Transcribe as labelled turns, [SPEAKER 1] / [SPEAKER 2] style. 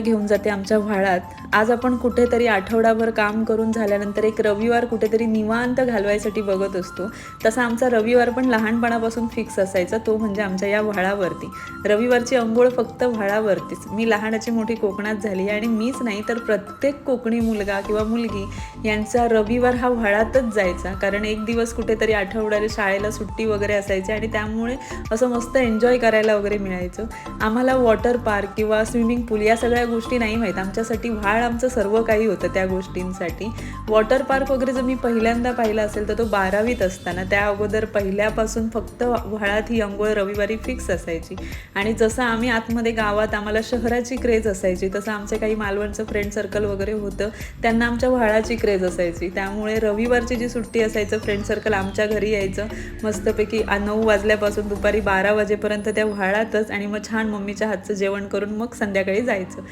[SPEAKER 1] घेऊन जाते आमच्या व्हाळात. आज आपण कुठेतरी आठवडाभर काम करून झाल्यानंतर एक रविवार कुठेतरी निवांत घालवायसाठी बघत असतो. तसा आमचा रविवार पण लहानपणापासून फिक्स असायचा तो म्हणजे आमच्या या व्हाळावरती. रविवारची अंघोळ फक्त व्हाळावरतीच. मी लहानाची मोठी कोकणात झाली आणि मीच नाही तर प्रत्येक कोकणी मुलगा किंवा मुलगी यांचा रविवार हा व्हाळातच जायचा. कारण एक दिवस कुठेतरी आठवड्याला शाळेला सुट्टी वगैरे असायची आणि त्यामुळे असं मस्त एन्जॉय करायला वगैरे मिळायचं. आम्हाला वॉटर पार्क किंवा स्विमिंग पूल या सगळ्या गोष्टी नाही माहीत. आमच्यासाठी व्हाळ आमचं सर्व काही होतं त्या गोष्टींसाठी. वॉटर पार्क वगैरे जर मी पहिल्यांदा पाहिला असेल तर तो बारावीत असताना त्या अगोदर पहिल्यापासून फक्त व्हाळात ही अंघोळ रविवारी फिक्स असायची. आणि जसं आम्ही आतमध्ये गावात आम्हाला शहराची क्रेज असायची तसं आमचे काही मालवणचं फ्रेंड सर्कल वगैरे होतं त्यांना आमच्या व्हाळाची क्रेज असायची. त्यामुळे रविवारची जी सुट्टी असायचं फ्रेंड सर्कल आमच्या घरी यायचं. मस्तपैकी नऊ वाजल्यापासून दुपारी बारा वाजेपर्यंत त्या व्हाळातच आणि मग छान मम्मीच्या हातचं जेवण करून मग संध्याकाळी जायचं.